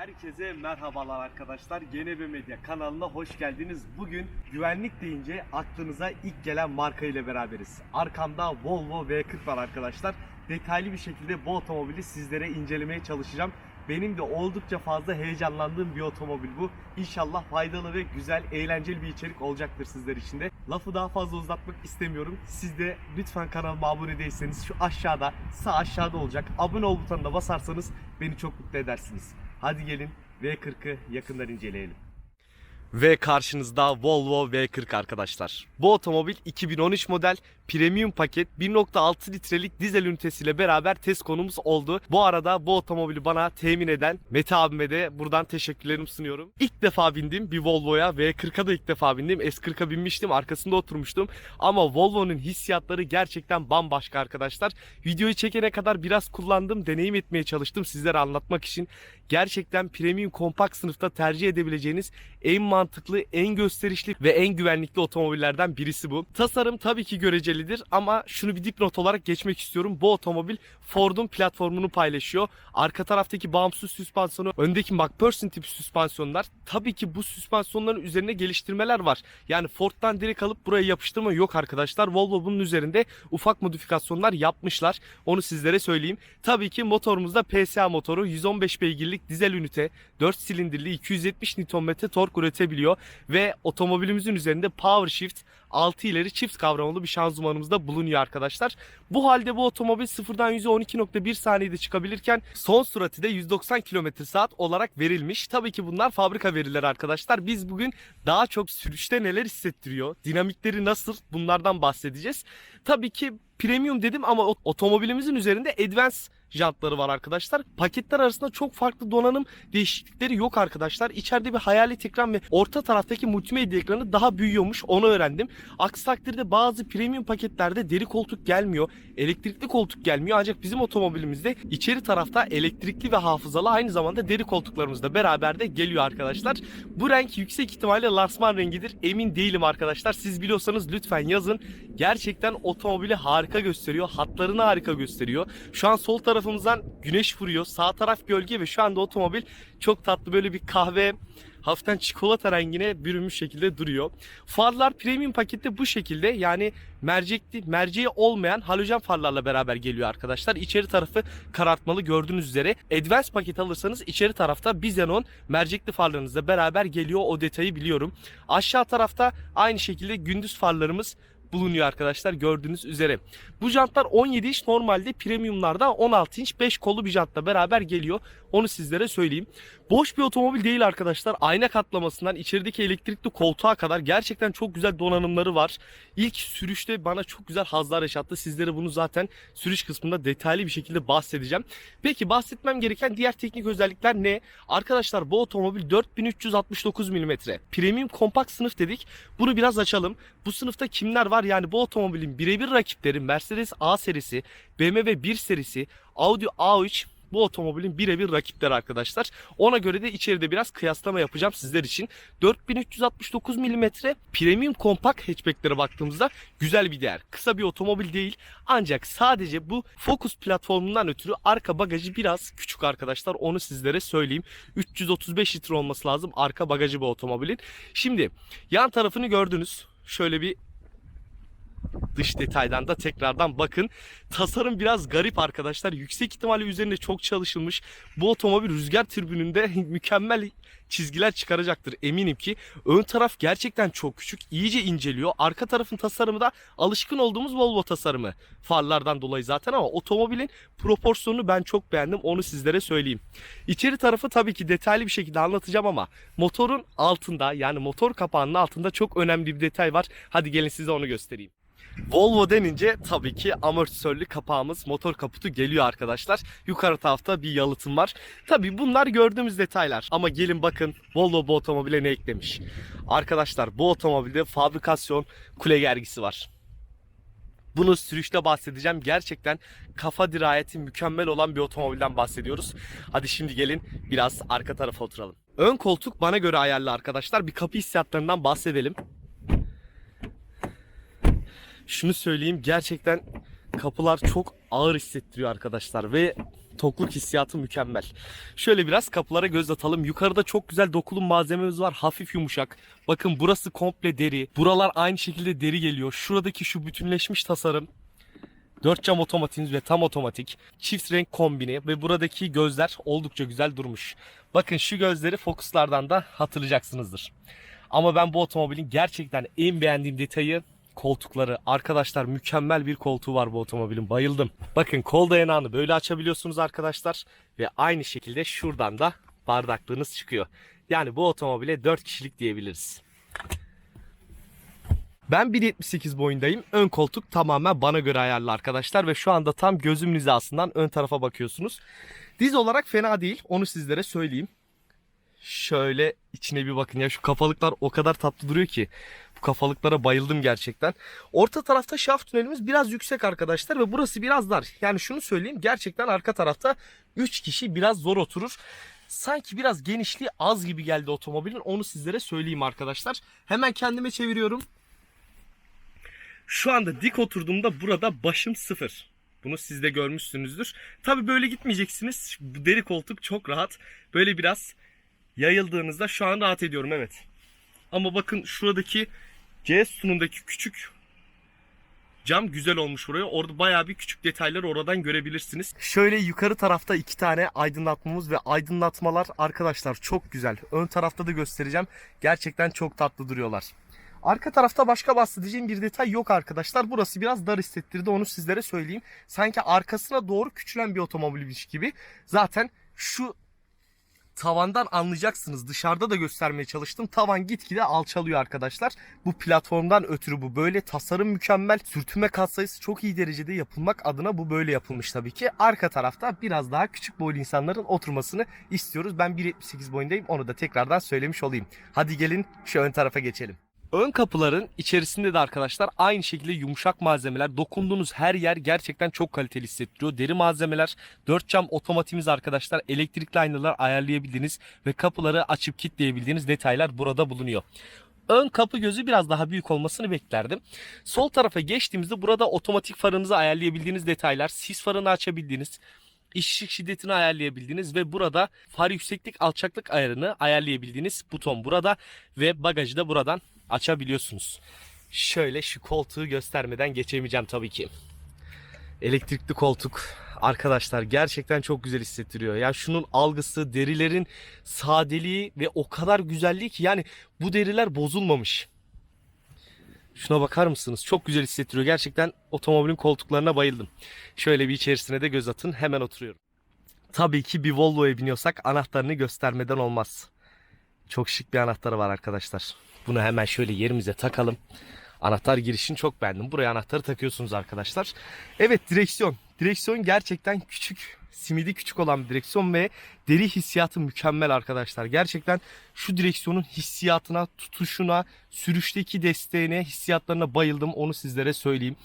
Herkese merhabalar arkadaşlar. GNB Medya kanalına hoş geldiniz. Bugün güvenlik deyince aklınıza ilk gelen marka ile beraberiz. Arkamda Volvo V40 var arkadaşlar. Detaylı bir şekilde bu otomobili sizlere incelemeye çalışacağım. Benim de oldukça fazla heyecanlandığım bir otomobil bu. İnşallah faydalı ve güzel, eğlenceli bir içerik olacaktır sizler için de. Lafı daha fazla uzatmak istemiyorum. Siz de lütfen kanalıma abone değilseniz şu aşağıda, sağ aşağıda olacak. Abone ol butonuna basarsanız beni çok mutlu edersiniz. Hadi gelin V40'ı yakından inceleyelim. Ve karşınızda Volvo V40 arkadaşlar. Bu otomobil 2013 model premium paket 1.6 litrelik dizel ünitesiyle beraber test konumuz oldu. Bu arada bu otomobili bana temin eden Mete abime de buradan teşekkürlerimi sunuyorum. İlk defa bindim bir Volvo'ya V40'a da ilk defa bindim. S40'a binmiştim arkasında oturmuştum. Ama Volvo'nun hissiyatları gerçekten bambaşka arkadaşlar. Videoyu çekene kadar biraz kullandım, deneyim etmeye çalıştım sizlere anlatmak için. Gerçekten premium kompakt sınıfta tercih edebileceğiniz en mantıklı, en gösterişli ve en güvenlikli otomobillerden birisi bu. Tasarım tabii ki görecelidir ama şunu bir dipnot olarak geçmek istiyorum. Bu otomobil Ford'un platformunu paylaşıyor. Arka taraftaki bağımsız süspansiyonu, öndeki McPherson tipi süspansiyonlar. Tabii ki bu süspansiyonların üzerine geliştirmeler var. Yani Ford'dan direkt alıp buraya yapıştırma yok arkadaşlar. Volvo bunun üzerinde ufak modifikasyonlar yapmışlar. Onu sizlere söyleyeyim. Tabii ki motorumuzda PSA motoru 115 beygirlik dizel ünite 4 silindirli 270 Nm tork üretebiliyor ve otomobilimizin üzerinde Power Shift 6 ileri çift kavramalı bir şanzımanımız da bulunuyor arkadaşlar. Bu halde bu otomobil sıfırdan 100'e 12.1 saniyede çıkabilirken son sürati de 190 km saat olarak verilmiş. Tabii ki bunlar fabrika verileri arkadaşlar. Biz bugün daha çok sürüşte neler hissettiriyor, dinamikleri nasıl bunlardan bahsedeceğiz. Tabii ki premium dedim ama ot- otomobilimizin üzerinde advance jantları var arkadaşlar. Paketler arasında çok farklı donanım değişiklikleri yok arkadaşlar. İçeride bir hayalet ekran ve orta taraftaki multimedya ekranı daha büyüyormuş onu öğrendim. Aksi takdirde bazı premium paketlerde deri koltuk gelmiyor. Elektrikli koltuk gelmiyor ancak bizim otomobilimizde içeri tarafta elektrikli ve hafızalı aynı zamanda deri koltuklarımız da beraber de geliyor arkadaşlar. Bu renk yüksek ihtimalle Larsman rengidir. Emin değilim arkadaşlar. Siz biliyorsanız lütfen yazın. Gerçekten otomobili harika gösteriyor. Hatlarını harika gösteriyor. Şu an sol tarafımızdan güneş vuruyor. Sağ taraf gölge ve şu anda otomobil çok tatlı böyle bir kahve hafiften çikolata rengine bürünmüş şekilde duruyor. Farlar premium pakette bu şekilde yani mercekli, merceği olmayan halojen farlarla beraber geliyor arkadaşlar. İçeri tarafı karartmalı gördüğünüz üzere. Advance paket alırsanız içeri tarafta Xenon mercekli farlarınızla beraber geliyor. O detayı biliyorum. Aşağı tarafta aynı şekilde gündüz farlarımız bulunuyor arkadaşlar gördüğünüz üzere. Bu jantlar 17 inç normalde premiumlarda 16 inç 5 kollu bir jantla beraber geliyor. Onu sizlere söyleyeyim. Boş bir otomobil değil arkadaşlar. Ayna katlamasından içerideki elektrikli koltuğa kadar gerçekten çok güzel donanımları var. İlk sürüşte bana çok güzel hazlar yaşattı. Sizlere bunu zaten sürüş kısmında detaylı bir şekilde bahsedeceğim. Peki bahsetmem gereken diğer teknik özellikler ne? Arkadaşlar bu otomobil 4369 mm. Premium kompakt sınıf dedik. Bunu biraz açalım. Bu sınıfta kimler var? Yani bu otomobilin birebir rakipleri Mercedes A serisi, BMW 1 serisi, Audi A3 bu otomobilin birebir rakipleri arkadaşlar. Ona göre de içeride biraz kıyaslama yapacağım sizler için. 4369 mm premium kompakt hatchbacklere baktığımızda güzel bir değer. Kısa bir otomobil değil ancak sadece bu Focus platformundan ötürü arka bagajı biraz küçük arkadaşlar. Onu sizlere söyleyeyim. 335 litre olması lazım arka bagajı bu otomobilin. Şimdi yan tarafını gördünüz. Şöyle bir dış detaydan da tekrardan bakın. Tasarım biraz garip arkadaşlar. Yüksek ihtimalle üzerinde çok çalışılmış. Bu otomobil rüzgar tribününde mükemmel çizgiler çıkaracaktır eminim ki. Ön taraf gerçekten çok küçük. iyice inceliyor. Arka tarafın tasarımı da alışkın olduğumuz Volvo tasarımı. Farlardan dolayı zaten ama otomobilin proporsiyonunu ben çok beğendim. Onu sizlere söyleyeyim. İçeri tarafı tabii ki detaylı bir şekilde anlatacağım ama motorun altında yani motor kapağının altında çok önemli bir detay var. Hadi gelin size onu göstereyim. Volvo denince tabii ki amortisörlü kapağımız motor kaputu geliyor arkadaşlar. Yukarı tarafta bir yalıtım var. Tabii bunlar gördüğümüz detaylar. Ama gelin bakın Volvo bu otomobile ne eklemiş. Arkadaşlar bu otomobilde fabrikasyon kule gergisi var. Bunu sürüşte bahsedeceğim. Gerçekten kafa dirayeti mükemmel olan bir otomobilden bahsediyoruz. Hadi şimdi gelin biraz arka tarafa oturalım. Ön koltuk bana göre ayarlı arkadaşlar. Bir kapı hissiyatlarından bahsedelim. Şunu söyleyeyim gerçekten kapılar çok ağır hissettiriyor arkadaşlar ve tokluk hissiyatı mükemmel. Şöyle biraz kapılara göz atalım. Yukarıda çok güzel dokulu malzememiz var. Hafif yumuşak. Bakın burası komple deri. Buralar aynı şekilde deri geliyor. Şuradaki şu bütünleşmiş tasarım 4 cam otomatiğimiz ve tam otomatik. Çift renk kombini ve buradaki gözler oldukça güzel durmuş. Bakın şu gözleri Focus'lardan da hatırlayacaksınızdır. Ama ben bu otomobilin gerçekten en beğendiğim detayı koltukları. Arkadaşlar mükemmel bir koltuğu var bu otomobilin. Bayıldım. Bakın kol dayanağını böyle açabiliyorsunuz arkadaşlar. Ve aynı şekilde şuradan da bardaklığınız çıkıyor. Yani bu otomobile 4 kişilik diyebiliriz. Ben 1.78 boyundayım. Ön koltuk tamamen bana göre ayarlı arkadaşlar ve şu anda tam gözümün hizasından ön tarafa bakıyorsunuz. Diz olarak fena değil. Onu sizlere söyleyeyim. Şöyle içine bir bakın ya şu kafalıklar o kadar tatlı duruyor ki. Kafalıklara bayıldım gerçekten. Orta tarafta şaft tünelimiz biraz yüksek arkadaşlar ve burası biraz dar. Yani şunu söyleyeyim gerçekten arka tarafta 3 kişi biraz zor oturur. Sanki biraz genişliği az gibi geldi otomobilin. Onu sizlere söyleyeyim arkadaşlar. Hemen kendime çeviriyorum. Şu anda dik oturduğumda burada başım sıfır. Bunu siz de görmüşsünüzdür. Tabi böyle gitmeyeceksiniz. Deri koltuk çok rahat. Böyle biraz yayıldığınızda şu an rahat ediyorum evet. Ama bakın şuradaki C sütunundaki küçük cam güzel olmuş buraya. Orada bayağı bir küçük detayları oradan görebilirsiniz. Şöyle yukarı tarafta iki tane aydınlatmamız ve aydınlatmalar arkadaşlar çok güzel. Ön tarafta da göstereceğim. Gerçekten çok tatlı duruyorlar. Arka tarafta başka bahsedeceğim bir detay yok arkadaşlar. Burası biraz dar hissettirdi onu sizlere söyleyeyim. Sanki arkasına doğru küçülen bir otomobilmiş gibi. Zaten şu tavandan anlayacaksınız. Dışarıda da göstermeye çalıştım. Tavan gitgide alçalıyor arkadaşlar. Bu platformdan ötürü bu böyle. Tasarım mükemmel. Sürtünme katsayısı çok iyi derecede yapılmak adına bu böyle yapılmış tabii ki. Arka tarafta biraz daha küçük boylu insanların oturmasını istiyoruz. Ben 1.78 boyundayım. Onu da tekrardan söylemiş olayım. Hadi gelin şu ön tarafa geçelim. Ön kapıların içerisinde de arkadaşlar aynı şekilde yumuşak malzemeler. Dokunduğunuz her yer gerçekten çok kaliteli hissettiriyor. Deri malzemeler, 4 cam otomatiğimiz arkadaşlar, elektrikli aynalar ayarlayabildiğiniz ve kapıları açıp kilitleyebildiğiniz detaylar burada bulunuyor. Ön kapı gözü biraz daha büyük olmasını beklerdim. Sol tarafa geçtiğimizde burada otomatik farınızı ayarlayabildiğiniz detaylar, sis farını açabildiğiniz, ışık şiddetini ayarlayabildiğiniz ve burada far yükseklik alçaklık ayarını ayarlayabildiğiniz buton burada ve bagajı da buradan açabiliyorsunuz. Şöyle şu koltuğu göstermeden geçemeyeceğim tabii ki. Elektrikli koltuk arkadaşlar gerçekten çok güzel hissettiriyor. Ya şunun algısı, derilerin sadeliği ve o kadar güzelliği ki yani bu deriler bozulmamış. Şuna bakar mısınız? Çok güzel hissettiriyor. Gerçekten otomobilin koltuklarına bayıldım. Şöyle bir içerisine de göz atın. Hemen oturuyorum. Tabii ki bir Volvo'ya biniyorsak anahtarını göstermeden olmaz. Çok şık bir anahtarı var arkadaşlar. Bunu hemen şöyle yerimize takalım. Anahtar girişini çok beğendim. Buraya anahtarı takıyorsunuz arkadaşlar. Evet direksiyon. Direksiyon gerçekten küçük. Simidi küçük olan bir direksiyon ve deri hissiyatı mükemmel arkadaşlar. Gerçekten şu direksiyonun hissiyatına, tutuşuna, sürüşteki desteğine, hissiyatlarına bayıldım. Onu sizlere söyleyeyim.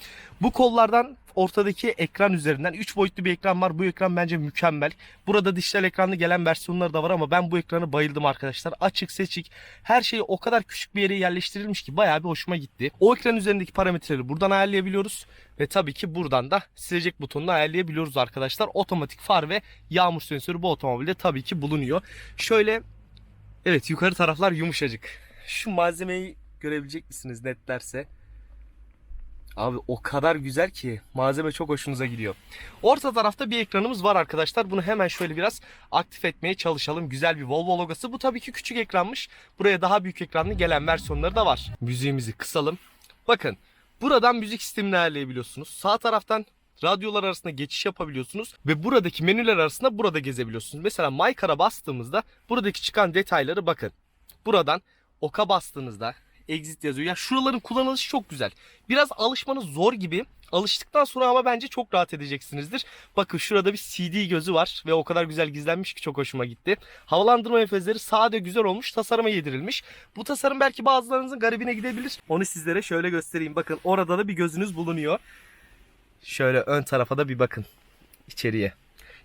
Bu kollardan ortadaki ekran üzerinden 3 boyutlu bir ekran var. Bu ekran bence mükemmel. Burada dijital ekranlı gelen versiyonları da var ama ben bu ekranı bayıldım arkadaşlar. Açık seçik. Her şey o kadar küçük bir yere yerleştirilmiş ki bayağı bir hoşuma gitti. O ekran üzerindeki parametreleri buradan ayarlayabiliyoruz. Ve tabii ki buradan da silecek butonunu ayarlayabiliyoruz arkadaşlar. Otomatik far ve yağmur sensörü bu otomobilde tabii ki bulunuyor. Şöyle evet yukarı taraflar yumuşacık. Şu malzemeyi görebilecek misiniz netlerse? Abi o kadar güzel ki malzeme çok hoşunuza gidiyor. Orta tarafta bir ekranımız var arkadaşlar. Bunu hemen şöyle biraz aktif etmeye çalışalım. Güzel bir Volvo logosu. Bu tabii ki küçük ekranmış. Buraya daha büyük ekranlı gelen versiyonları da var. Müziğimizi kısalım. Bakın buradan müzik sistemini ayarlayabiliyorsunuz. Sağ taraftan radyolar arasında geçiş yapabiliyorsunuz ve buradaki menüler arasında burada gezebiliyorsunuz. Mesela My Car'a bastığımızda buradaki çıkan detayları bakın. Buradan oka bastığınızda exit yazıyor. Ya şuraların kullanılışı çok güzel. Biraz alışmanız zor gibi. Alıştıktan sonra ama bence çok rahat edeceksinizdir. Bakın şurada bir CD gözü var ve o kadar güzel gizlenmiş ki çok hoşuma gitti. Havalandırma efezleri sade güzel olmuş, tasarıma yedirilmiş. Bu tasarım belki bazılarınızın garibine gidebilir. Onu sizlere şöyle göstereyim. Bakın orada da bir gözünüz bulunuyor. Şöyle ön tarafa da bir bakın içeriye.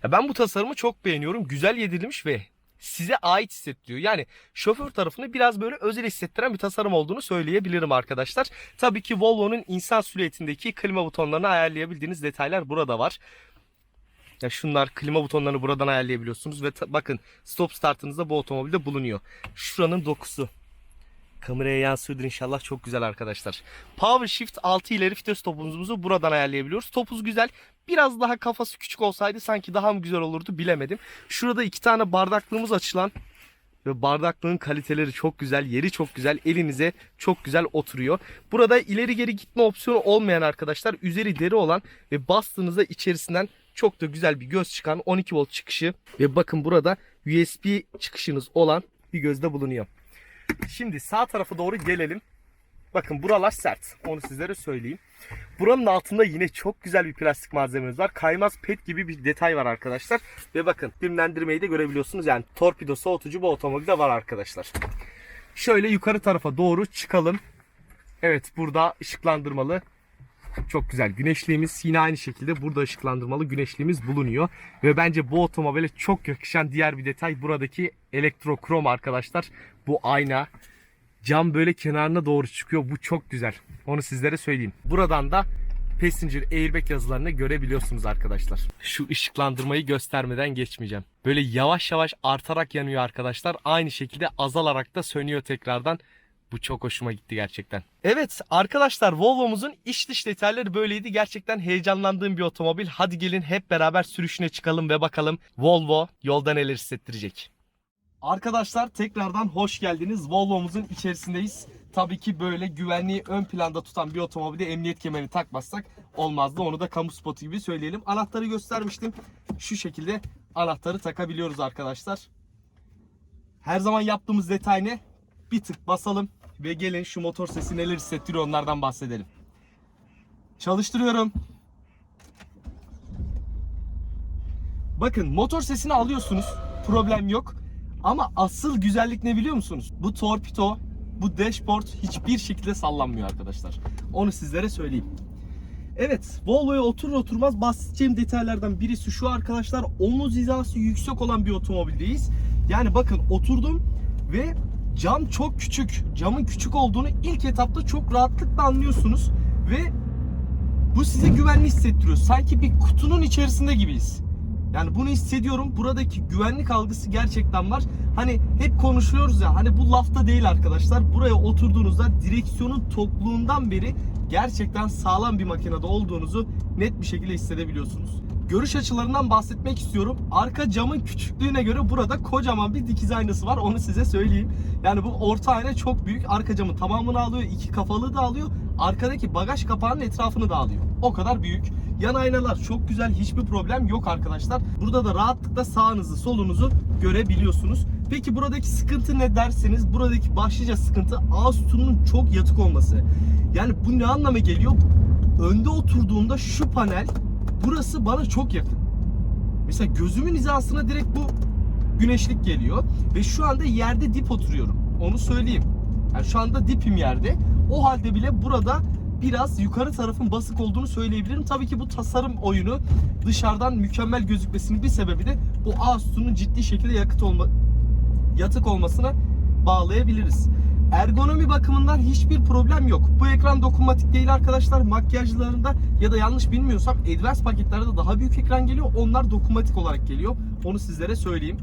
Ya ben bu tasarımı çok beğeniyorum. Güzel yedirilmiş ve size ait hissettiriyor. Yani şoför tarafını biraz böyle özel hissettiren bir tasarım olduğunu söyleyebilirim arkadaşlar. Tabii ki Volvo'nun insan silüetindeki klima butonlarını ayarlayabildiğiniz detaylar burada var. Ya şunlar klima butonlarını buradan ayarlayabiliyorsunuz ve bakın stop startınızda bu otomobilde bulunuyor. Şuranın dokusu. Kameraya yansıyordur inşallah çok güzel arkadaşlar. Power Shift 6 ileri vites topumuzu buradan ayarlayabiliyoruz. Topuz güzel. Biraz daha kafası küçük olsaydı sanki daha mı güzel olurdu bilemedim. Şurada iki tane bardaklığımız açılan ve bardaklığın kaliteleri çok güzel, yeri çok güzel, elinize çok güzel oturuyor. Burada ileri geri gitme opsiyonu olmayan arkadaşlar, üzeri deri olan ve bastığınızda içerisinden çok da güzel bir göz çıkan 12 volt çıkışı ve bakın burada USB çıkışınız olan bir gözde bulunuyor. Şimdi sağ tarafa doğru gelelim. Bakın buralar sert. Onu sizlere söyleyeyim. Buranın altında yine çok güzel bir plastik malzememiz var. Kaymaz pet gibi bir detay var arkadaşlar. Ve bakın dimlendirmeyi de görebiliyorsunuz. Yani torpido soğutucu bu otomobilde var arkadaşlar. Şöyle yukarı tarafa doğru çıkalım. Evet burada ışıklandırmalı çok güzel güneşliğimiz. Yine aynı şekilde burada ışıklandırmalı güneşliğimiz bulunuyor. Ve bence bu otomobile çok yakışan diğer bir detay buradaki elektrokrom arkadaşlar. Bu ayna. Cam böyle kenarına doğru çıkıyor. Bu çok güzel. Onu sizlere söyleyeyim. Buradan da Passenger Airbag yazılarını görebiliyorsunuz arkadaşlar. Şu ışıklandırmayı göstermeden geçmeyeceğim. Böyle yavaş yavaş artarak yanıyor arkadaşlar. Aynı şekilde azalarak da sönüyor tekrardan. Bu çok hoşuma gitti gerçekten. Evet arkadaşlar Volvo'muzun iç dış detayları böyleydi. Gerçekten heyecanlandığım bir otomobil. Hadi gelin hep beraber sürüşüne çıkalım ve bakalım Volvo yolda neler hissettirecek. Arkadaşlar tekrardan hoş geldiniz. Volvo'muzun içerisindeyiz. Tabii ki böyle güvenliği ön planda tutan bir otomobilde emniyet kemerini takmazsak olmazdı. Onu da kamu spotu gibi söyleyelim. Anahtarı göstermiştim. Şu şekilde anahtarı takabiliyoruz arkadaşlar. Her zaman yaptığımız detay ne? Bir tık basalım ve gelin şu motor sesi neler hissettiriyor onlardan bahsedelim. Çalıştırıyorum. Bakın motor sesini alıyorsunuz. Problem yok. Ama asıl güzellik ne biliyor musunuz? Bu torpido, bu dashboard hiçbir şekilde sallanmıyor arkadaşlar. Onu sizlere söyleyeyim. Evet, Volvo'ya oturur oturmaz bahsedeceğim detaylardan birisi şu arkadaşlar. Omuz hizası yüksek olan bir otomobildeyiz. Yani bakın oturdum ve cam çok küçük. Camın küçük olduğunu ilk etapta çok rahatlıkla anlıyorsunuz. Ve bu size güvenli hissettiriyor. Sanki bir kutunun içerisinde gibiyiz. Yani bunu hissediyorum. Buradaki güvenlik algısı gerçekten var. Hani hep konuşuyoruz ya hani bu lafta değil arkadaşlar. Buraya oturduğunuzda direksiyonun tokluğundan beri gerçekten sağlam bir makinede olduğunuzu net bir şekilde hissedebiliyorsunuz. Görüş açılarından bahsetmek istiyorum. Arka camın küçüklüğüne göre burada kocaman bir dikiz aynası var. Onu size söyleyeyim. Yani bu orta ayna çok büyük. Arka camın tamamını alıyor. iki kafalığı da alıyor. Arkadaki bagaj kapağının etrafını da alıyor. O kadar büyük. Yan aynalar çok güzel. Hiçbir problem yok arkadaşlar. Burada da rahatlıkla sağınızı solunuzu görebiliyorsunuz. Peki buradaki sıkıntı ne derseniz buradaki başlıca sıkıntı ağız sütununun çok yatık olması. Yani bu ne anlama geliyor? Önde oturduğumda şu panel burası bana çok yakın. Mesela gözümün hizasına direkt bu güneşlik geliyor ve şu anda yerde dip oturuyorum. Onu söyleyeyim. Yani şu anda dipim yerde. O halde bile burada biraz yukarı tarafın basık olduğunu söyleyebilirim. Tabii ki bu tasarım oyunu dışarıdan mükemmel gözükmesinin bir sebebi de bu ağız sütunun ciddi şekilde yakıt olma, yatık olmasına bağlayabiliriz. Ergonomi bakımından hiçbir problem yok. Bu ekran dokunmatik değil arkadaşlar. Makyajlarında ya da yanlış bilmiyorsam Advanced paketlerde daha büyük ekran geliyor. Onlar dokunmatik olarak geliyor. Onu sizlere söyleyeyim.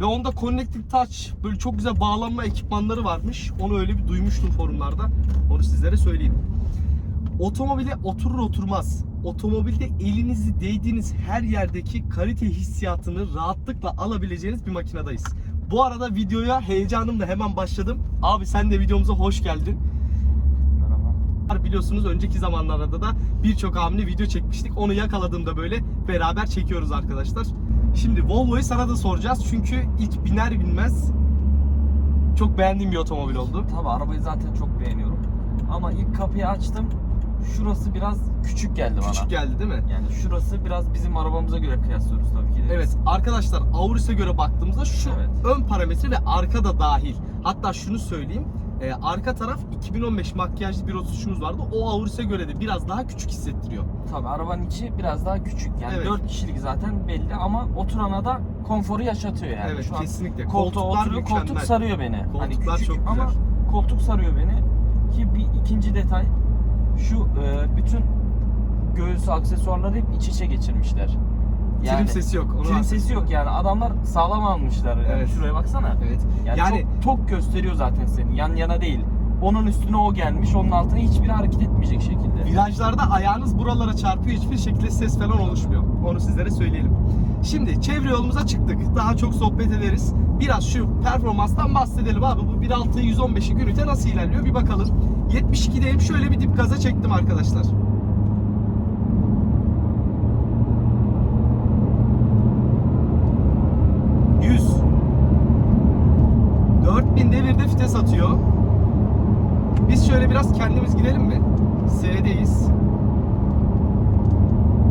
Ve onda Connected Touch böyle çok güzel bağlanma ekipmanları varmış. Onu öyle bir duymuştum forumlarda. Onu sizlere söyleyeyim. Otomobile oturur oturmaz otomobilde elinizi değdiğiniz her yerdeki kalite hissiyatını rahatlıkla alabileceğiniz bir makinedayız. Bu arada videoya heyecanımla hemen başladım. Abi sen de videomuza hoş geldin. Merhaba. Biliyorsunuz önceki zamanlarda da birçok hamle video çekmiştik. Onu yakaladığımda böyle beraber çekiyoruz arkadaşlar. Şimdi Volvo'yu sana da soracağız. Çünkü ilk biner binmez çok beğendiğim bir otomobil oldu. Tabii arabayı zaten çok beğeniyorum. Ama ilk kapıyı açtım. Şurası biraz küçük geldi bana. Küçük geldi değil mi? Yani şurası biraz bizim arabamıza göre kıyaslıyoruz tabii ki de. Evet arkadaşlar Auris'e göre baktığımızda şu Evet. ön parametre ve arka da dahil. Hatta şunu söyleyeyim. E, arka taraf 2015 makyajlı bir oturuşumuz vardı. O Auris'e göre de biraz daha küçük hissettiriyor. Tabii arabanın içi biraz daha küçük. Yani Evet. 4 kişilik zaten belli ama oturana da konforu yaşatıyor yani. evet Şu an kesinlikle. koltuğa Koltuklar oturuyor, mükemmel. koltuk sarıyor beni. hani Koltuklar küçük çok güzel. ama koltuk sarıyor beni. Ki bir ikinci detay şu e, bütün göğüs aksesuarları hep iç içe geçirmişler. Yani trim sesi yok. Onu trim bahsedeyim. sesi yok yani. Adamlar sağlam almışlar. Yani Evet. Şuraya baksana. Evet. Yani, Yani- çok tok gösteriyor zaten seni. Yan yana değil. Onun üstüne o gelmiş. Onun altına hiçbir hareket etmeyecek şekilde. Virajlarda ayağınız buralara çarpıyor. Hiçbir şekilde ses falan oluşmuyor. Onu sizlere söyleyelim. Şimdi çevre yolumuza çıktık. Daha çok sohbet ederiz. Biraz şu performanstan bahsedelim abi. Bu 1.6 115'lik ünite nasıl ilerliyor bir bakalım. 72'deyim. Şöyle bir dip gaza çektim arkadaşlar. Yüz. 4000 devirde vites atıyor. Biz şöyle biraz kendimiz gidelim mi? S'deyiz.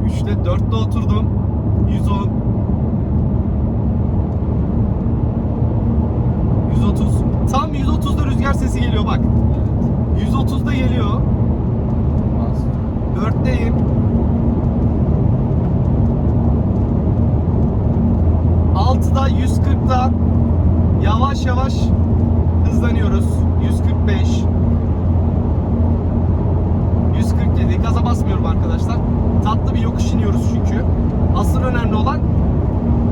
3'te 4'te oturdum. 110. 130. Tam 130'da rüzgar sesi geliyor bak. 130'da geliyor. Bas. 4'teyim. Altıda 140'da yavaş yavaş hızlanıyoruz. 145 147 gaza basmıyorum arkadaşlar. Tatlı bir yokuş iniyoruz çünkü. Asıl önemli olan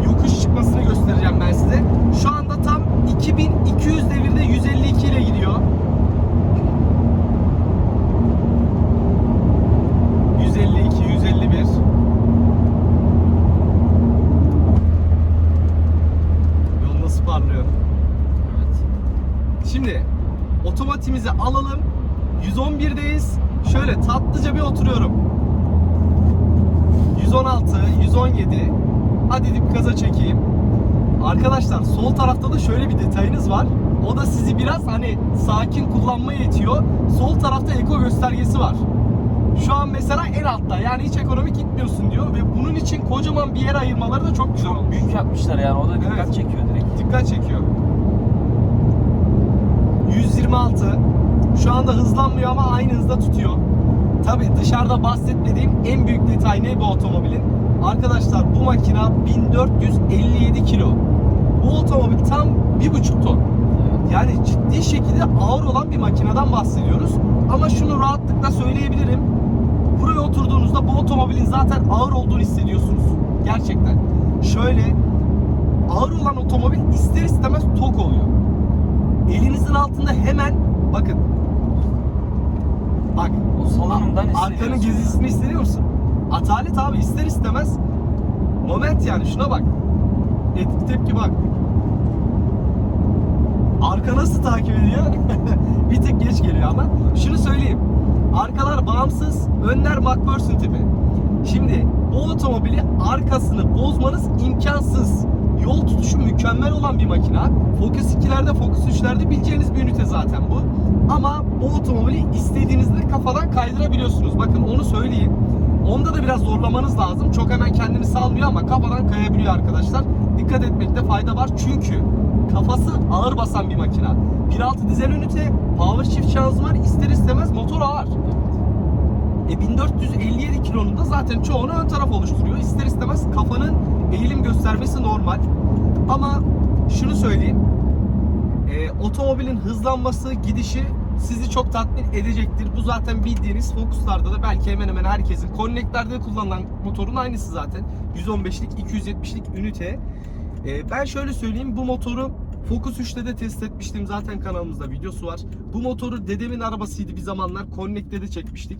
yokuş çıkmasını göstereceğim ben size. Şu anda tam 2200 devirde 152 ile gidiyor. 152, 151. Yol nasıl parlıyor? Evet. Şimdi otomatimizi alalım. 111'deyiz. Şöyle tatlıca bir oturuyorum. 116, 117. Hadi dip gaza çekeyim. Arkadaşlar sol tarafta da şöyle bir detayınız var. O da sizi biraz hani sakin kullanmaya itiyor. Sol tarafta eko göstergesi var. Şu an mesela en altta yani hiç ekonomik gitmiyorsun diyor ve bunun için kocaman bir yer ayırmaları da çok güzel olmuş. Büyük yapmışlar yani. O da dikkat Evet. çekiyor direkt. Dikkat çekiyor. 126. Şu anda hızlanmıyor ama aynı hızda tutuyor. Tabi dışarıda bahsetmediğim en büyük detay ne bu otomobilin? Arkadaşlar bu makina 1457 kilo. Bu otomobil tam 1,5 ton. Evet. Yani ciddi şekilde ağır olan bir makineden bahsediyoruz. Ama şunu rahatlıkla söyleyebilirim. Buraya oturduğunuzda bu otomobilin zaten ağır olduğunu hissediyorsunuz. Gerçekten. Şöyle ağır olan otomobil ister istemez tok oluyor. Elinizin altında hemen bakın. Bak O salonundan arkanın gezisini hissediyor musun? Atalet abi ister istemez moment yani şuna bak. Etki tepki bak. Arka nasıl takip ediyor? bir tık geç geliyor ama. Şunu söyleyeyim. Arkalar bağımsız, önler McPherson tipi. Şimdi bu otomobili arkasını bozmanız imkansız. Yol tutuşu mükemmel olan bir makina. Focus 2'lerde, Focus 3'lerde bileceğiniz bir ünite zaten bu. Ama bu otomobili istediğinizde kafadan kaydırabiliyorsunuz. Bakın onu söyleyeyim. Onda da biraz zorlamanız lazım. Çok hemen kendini salmıyor ama kafadan kayabiliyor arkadaşlar. Dikkat etmekte fayda var çünkü kafası ağır basan bir makina. 1.6 dizel ünite, power shift şanzıman ister istemez motor ağır. E 1457 kilonun da zaten çoğunu ön taraf oluşturuyor. İster istemez kafanın eğilim göstermesi normal. Ama şunu söyleyeyim. E, otomobilin hızlanması, gidişi sizi çok tatmin edecektir. Bu zaten bildiğiniz Focus'larda da belki hemen hemen herkesin Connect'lerde kullanılan motorun aynısı zaten. 115'lik, 270'lik ünite. E, ben şöyle söyleyeyim bu motoru Focus 3'te de test etmiştim zaten kanalımızda videosu var. Bu motoru dedemin arabasıydı bir zamanlar Connect'te de çekmiştik.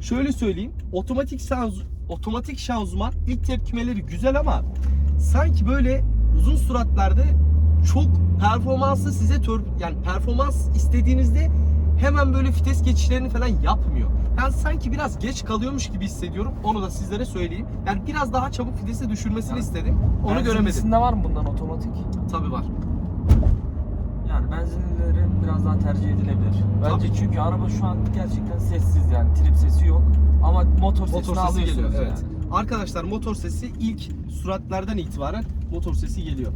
Şöyle söyleyeyim otomatik şanz otomatik şanzıman ilk tepkimeleri güzel ama sanki böyle uzun süratlerde çok performansı size tör yani performans istediğinizde hemen böyle vites geçişlerini falan yapmıyor. Yani sanki biraz geç kalıyormuş gibi hissediyorum. Onu da sizlere söyleyeyim. Yani biraz daha çabuk vitesi düşürmesini Yani istedim. Onu göremedim. Var mı bundan otomatik? Tabii var. Yani benzinlileri biraz daha tercih edilebilir. Bence çünkü araba şu an gerçekten sessiz yani trip sesi yok. Ama motor sesini Motor sesi alıyorsunuz geliyor. yani. Evet. Arkadaşlar motor sesi ilk süratlerden itibaren motor sesi geliyor.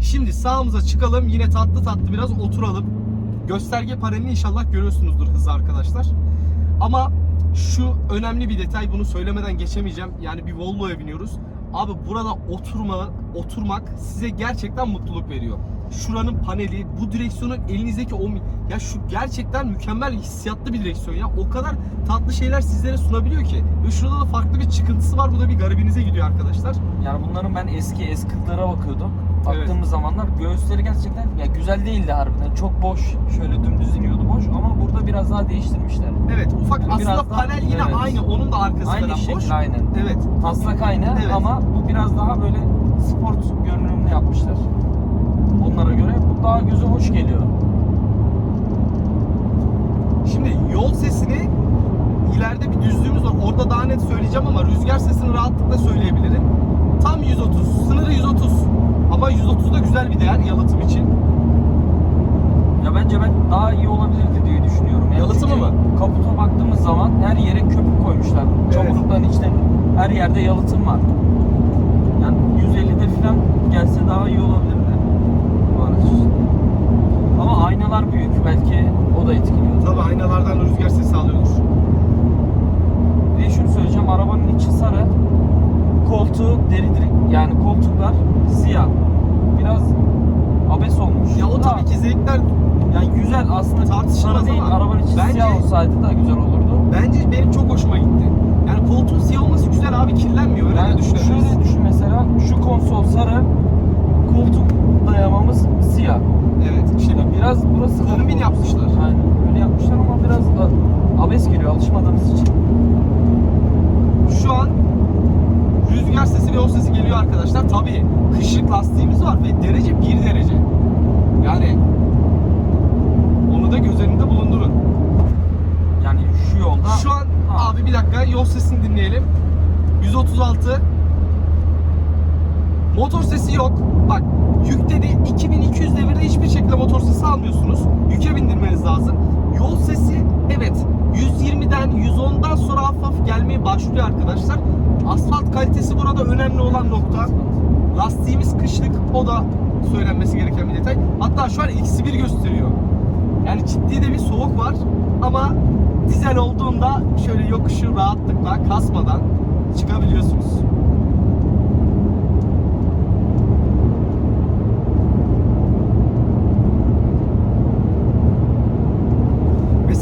Şimdi sağımıza çıkalım. Yine tatlı tatlı biraz oturalım. Gösterge panelini inşallah görüyorsunuzdur hızlı arkadaşlar. Ama şu önemli bir detay bunu söylemeden geçemeyeceğim. Yani bir Volvo'ya biniyoruz. Abi burada oturma, oturmak size gerçekten mutluluk veriyor. Şuranın paneli, bu direksiyonun elinizdeki o ya şu gerçekten mükemmel hissiyatlı bir direksiyon ya. O kadar tatlı şeyler sizlere sunabiliyor ki. Ve şurada da farklı bir çıkıntısı var. Bu da bir garibinize gidiyor arkadaşlar. Yani bunların ben eski S40'lara bakıyordum. Evet. Baktığımız zamanlar göğüsleri gerçekten ya güzel değildi harbiden. Çok boş, şöyle dümdüz iniyordu boş ama burada biraz daha değiştirmişler. Evet ufak Biraz aslında daha- panel yine evet. aynı. Onun da arkası Aynı boş. şekil aynen. Evet. Taslak aynı Evet. ama bu biraz daha böyle sport görünümlü yapmışlar. Onlara göre bu daha göze hoş geliyor. Şimdi yol sesini ileride bir düzlüğümüz var. Orada daha net söyleyeceğim ama rüzgar sesini rahatlıkla söyleyebilirim. Tam 130. Sınırı 130. Ama 130 da güzel bir değer yalıtım için. Ya bence ben daha iyi olabilirdi diye düşünüyorum. Yani Yalıtımı mı? Kaputa baktığımız zaman her yere köpük koymuşlar. Evet. Çamurlukların içinde her yerde yalıtım var. Yani 150'de falan gelse daha iyi araç. Ama aynalar büyük belki o da etkiliyor. Tabii aynalardan da rüzgar sesi alıyordur. Ve şunu söyleyeceğim arabanın içi sarı. Koltuğu deri diri yani koltuklar siyah. Biraz abes olmuş. Ya o Da- tabii ki zevkler Yani güzel aslında Tartışılmaz değil ama arabanın içi bence- siyah olsaydı da güzel olurdu. bence benim çok hoşuma gitti. Yani koltuğun siyah olması güzel abi kirlenmiyor. Öyle Yani düşünebiliriz. şöyle düşün mesela şu konsol sarı koltuk dayamamız siyah. Evet. Şimdi biraz burası Kombin garip yapmışlar. Aynen öyle yapmışlar ama biraz abes geliyor alışmadığımız için. şu an rüzgar sesi ve o sesi geliyor arkadaşlar. Tabii kışlık lastiğimiz var ve derece 1 derece. Yani onu da göz önünde bulundurun. Yani şu yolda Şu an abi bir dakika yol sesini dinleyelim. 136 Motor sesi yok. Bak yükte de 2200 devirde hiçbir şekilde motor sesi almıyorsunuz. Yüke bindirmeniz lazım. Yol sesi evet 120'den 110'dan sonra hafif gelmeye başlıyor arkadaşlar. Asfalt kalitesi burada önemli olan nokta. Lastiğimiz kışlık o da söylenmesi gereken bir detay. Hatta şu an eksi bir gösteriyor. Yani ciddi de bir soğuk var ama dizel olduğunda şöyle yokuşu rahatlıkla kasmadan çıkabiliyorsunuz.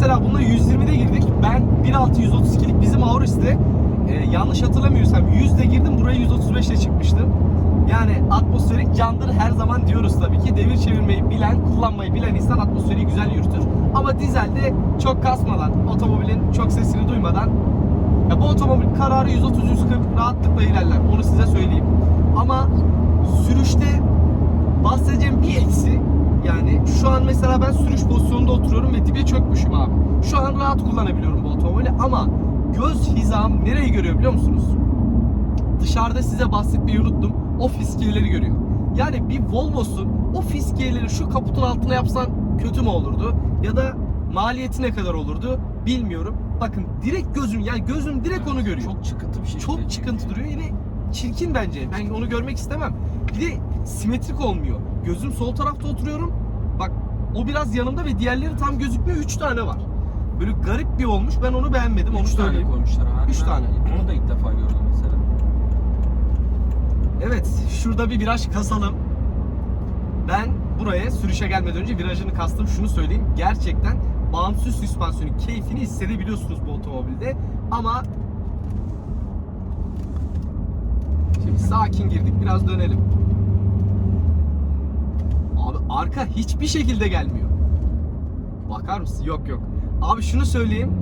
Mesela bununla 120'de girdik. Ben 1.6 132'lik bizim Auris'te e, yanlış hatırlamıyorsam 100'de girdim buraya 135'le çıkmıştım. Yani atmosferik candır her zaman diyoruz tabii ki. Devir çevirmeyi bilen, kullanmayı bilen insan atmosferi güzel yürütür. Ama dizelde çok kasmadan, otomobilin çok sesini duymadan ya bu otomobil kararı 130-140 rahatlıkla ilerler. Onu size söyleyeyim. Ama sürüşte bahsedeceğim bir eksi yani mesela ben sürüş pozisyonunda oturuyorum ve dibe çökmüşüm abi. Şu an rahat kullanabiliyorum bu otomobili ama göz hizam nereyi görüyor biliyor musunuz? Dışarıda size bahsetmeyi unuttum. O fiskiyeleri görüyor. Yani bir Volvo'sun o fiskiyeleri şu kaputun altına yapsan kötü mü olurdu? Ya da maliyeti ne kadar olurdu bilmiyorum. Bakın direkt gözüm yani gözüm direkt onu görüyor. Çok çıkıntı bir şey. Çok çıkıntı duruyor. Yine çirkin bence. Ben onu görmek istemem. Bir de simetrik olmuyor. Gözüm sol tarafta oturuyorum. Bak o biraz yanımda ve diğerleri tam gözükmüyor. 3 tane var. Böyle garip bir olmuş. Ben onu beğenmedim. Onu Üç tane söyleyeyim. koymuşlar abi. Üç Ben tane. Onu da ilk defa gördüm mesela. Evet, şurada bir viraj kasalım. Ben buraya sürüşe gelmeden önce virajını kastım. Şunu söyleyeyim. Gerçekten bağımsız süspansiyonun keyfini hissedebiliyorsunuz bu otomobilde. Ama Şimdi sakin girdik. Biraz dönelim. Arka hiçbir şekilde gelmiyor. Bakar mısın? Yok yok. Abi şunu söyleyeyim.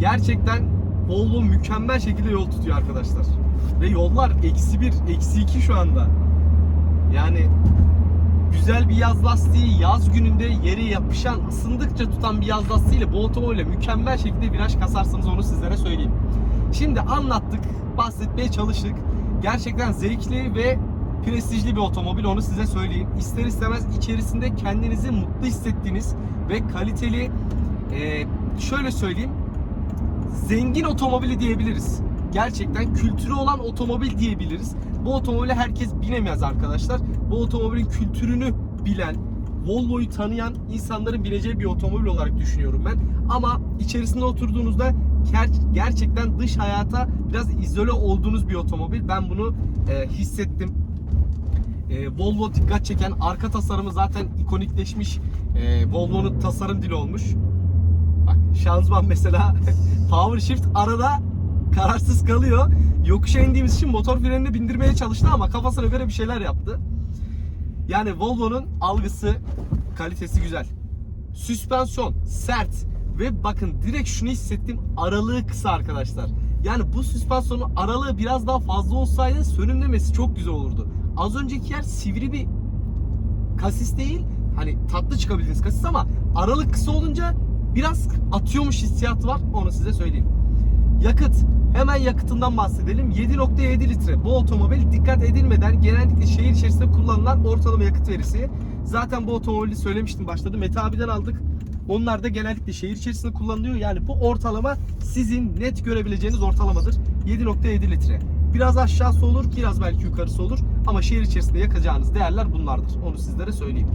Gerçekten Volvo mükemmel şekilde yol tutuyor arkadaşlar. Ve yollar eksi bir, eksi iki şu anda. Yani güzel bir yaz lastiği, yaz gününde yere yapışan, ısındıkça tutan bir yaz lastiğiyle bu otomobille mükemmel şekilde viraj kasarsanız onu sizlere söyleyeyim. Şimdi anlattık, bahsetmeye çalıştık. Gerçekten zevkli ve prestijli bir otomobil onu size söyleyeyim. İster istemez içerisinde kendinizi mutlu hissettiğiniz ve kaliteli e, şöyle söyleyeyim zengin otomobili diyebiliriz. Gerçekten kültürü olan otomobil diyebiliriz. Bu otomobile herkes binemez arkadaşlar. Bu otomobilin kültürünü bilen, Volvo'yu tanıyan insanların bineceği bir otomobil olarak düşünüyorum ben. Ama içerisinde oturduğunuzda ger- gerçekten dış hayata biraz izole olduğunuz bir otomobil. Ben bunu e, hissettim. E, Volvo dikkat çeken arka tasarımı zaten ikonikleşmiş. E, Volvo'nun tasarım dili olmuş. Bak şanzıman mesela power shift arada kararsız kalıyor. Yokuşa indiğimiz için motor frenine bindirmeye çalıştı ama kafasına göre bir şeyler yaptı. Yani Volvo'nun algısı, kalitesi güzel. Süspansiyon sert ve bakın direkt şunu hissettim aralığı kısa arkadaşlar. Yani bu süspansiyonun aralığı biraz daha fazla olsaydı sönümlemesi çok güzel olurdu. Az önceki yer sivri bir kasis değil. Hani tatlı çıkabildiğiniz kasis ama aralık kısa olunca biraz atıyormuş hissiyatı var. Onu size söyleyeyim. Yakıt. Hemen yakıtından bahsedelim. 7.7 litre. Bu otomobil dikkat edilmeden genellikle şehir içerisinde kullanılan ortalama yakıt verisi. Zaten bu otomobili söylemiştim başladı. Mete abiden aldık. Onlar da genellikle şehir içerisinde kullanılıyor. Yani bu ortalama sizin net görebileceğiniz ortalamadır. 7.7 litre. Biraz aşağısı olur, biraz belki yukarısı olur. Ama şehir içerisinde yakacağınız değerler bunlardır. Onu sizlere söyleyeyim.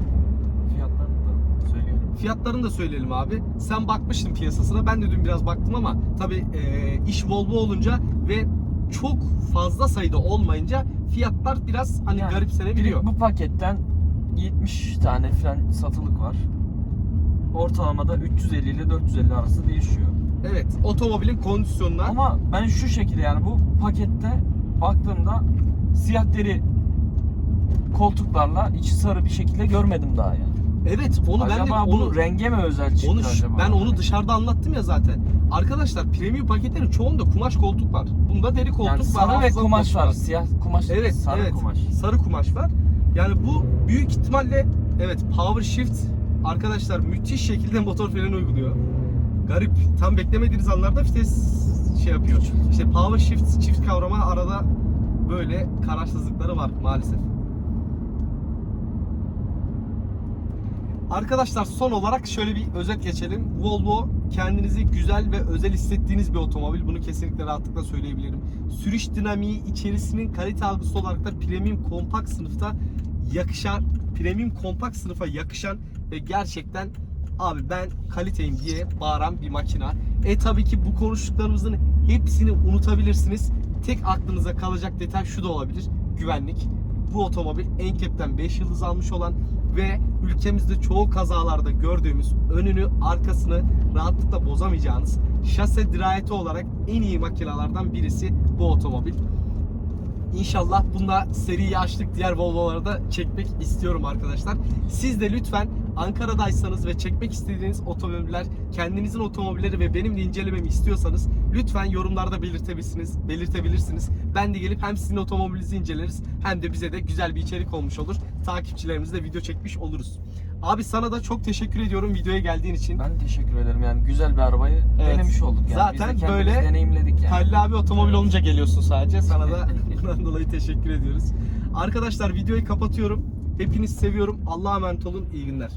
Fiyatlarını da söyleyelim. Fiyatlarını da söyleyelim abi. Sen bakmıştın piyasasına. Ben de dün biraz baktım ama tabii e, iş Volvo olunca ve çok fazla sayıda olmayınca fiyatlar biraz hani Yani garipsenebiliyor. Bu paketten 70 tane falan satılık var. Ortalamada 350 ile 450 arası değişiyor. Evet, otomobilin kondisyonuna Ama ben şu şekilde yani bu pakette baktığımda siyah deri koltuklarla içi sarı bir şekilde görmedim daha yani. evet onu ben de acaba bu onu renge mi özel çıktı onu acaba? ben onu dışarıda anlattım ya zaten. Arkadaşlar premium paketlerin çoğunda kumaş koltuk var. Bunda deri koltuk yani var. sarı ve hafızalı kumaş koltuk var. Siyah kumaş, Evet, sarı evet. kumaş. Sarı kumaş var. Yani bu büyük ihtimalle evet power shift arkadaşlar müthiş şekilde motor freni uyguluyor. Garip. Tam beklemediğiniz anlarda vites şey yapıyor. İşte power shift çift kavrama arada böyle kararsızlıkları var maalesef. Arkadaşlar son olarak şöyle bir özet geçelim. Volvo kendinizi güzel ve özel hissettiğiniz bir otomobil. Bunu kesinlikle rahatlıkla söyleyebilirim. Sürüş dinamiği içerisinin kalite algısı olarak da premium kompakt sınıfta yakışan, premium kompakt sınıfa yakışan ve gerçekten abi ben kaliteyim diye bağıran bir makina. E tabii ki bu konuştuklarımızın hepsini unutabilirsiniz. Tek aklınıza kalacak detay şu da olabilir. Güvenlik. Bu otomobil NCAP'ten 5 yıldız almış olan ve ülkemizde çoğu kazalarda gördüğümüz önünü arkasını rahatlıkla bozamayacağınız şase dirayeti olarak en iyi makinelerden birisi bu otomobil. İnşallah bunda seriyi açtık diğer Volvo'ları da çekmek istiyorum arkadaşlar. Siz de lütfen Ankara'daysanız ve çekmek istediğiniz otomobiller, kendinizin otomobilleri ve benim de incelememi istiyorsanız lütfen yorumlarda belirtebilirsiniz. belirtebilirsiniz. Ben de gelip hem sizin otomobilinizi inceleriz hem de bize de güzel bir içerik olmuş olur. Takipçilerimizle video çekmiş oluruz. Abi sana da çok teşekkür ediyorum videoya geldiğin için. Ben teşekkür ederim yani güzel bir arabayı Evet. denemiş olduk yani. Zaten Biz de böyle deneyimledik yani. Halil abi otomobil olunca geliyorsun sadece. Sana da bundan dolayı teşekkür ediyoruz. Arkadaşlar videoyu kapatıyorum. Hepinizi seviyorum. Allah'a emanet olun. İyi günler.